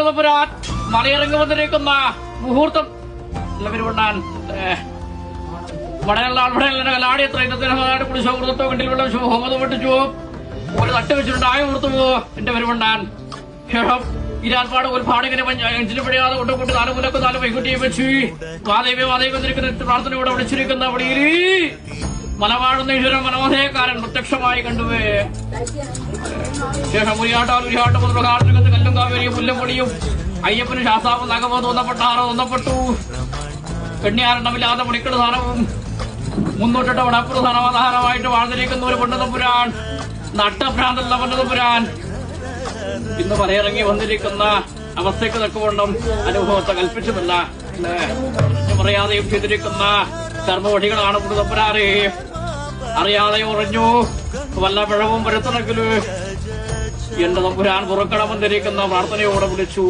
തമ്പുരാൻ മലയിറങ്ങി വന്നിരിക്കുന്ന മുഹൂർത്തം പെരുവണ്ണാൻ തട്ട് വെച്ചിട്ടുണ്ട് ആയ വന്നിരിക്കുന്ന മലവാഴുന്ന ഈശ്വരൻ മനോഹരക്കാരൻ പ്രത്യക്ഷമായി കണ്ടുവേ. ശേഷം ഉരിയാട്ടാൽ ഉരിയാട്ടം മുതലുള്ള കാട്ടിനകത്ത് കല്ലും കാവേരിയും പുല്ലും പൊടിയും അയ്യപ്പന് ശാസ്താവ് നഗമോ തോന്നപ്പെട്ടാറോ തോന്നപ്പെട്ടു കണ്യാരണമില്ലാതെ മുടിക്കട് സ്ഥാനവും മുന്നൂറ്റെട്ട് വടപ്പുറ സ്ഥാനമാധാരമായിട്ട് വാഴ്ന്നിരിക്കുന്ന ഒരു പൊണ്ണതമ്പുരാൻ നട്ടഭ്രാന്തല്ല പൊണ്ണതമ്പുരാൻ ഇന്ന് പറയിറങ്ങി വന്നിരിക്കുന്ന അവസ്ഥയ്ക്ക് തക്കവണ്ണം അനുഭവത്തെ കൽപ്പിച്ചുമില്ല പറയാതെ പറയാതെയും ചെയ്തിരിക്കുന്ന കർമ്മവഴികളാണ് പൊണ്ണതമ്പുരാരെ അറിയാതെ ഉറഞ്ഞു. വല്ല പിഴവും വരുത്തണമെങ്കിൽ എന്റെ തമ്പുരാൻ പുറക്കണമെന്നിരിക്കുന്ന പ്രാർത്ഥനയോടെ വിളിച്ചു.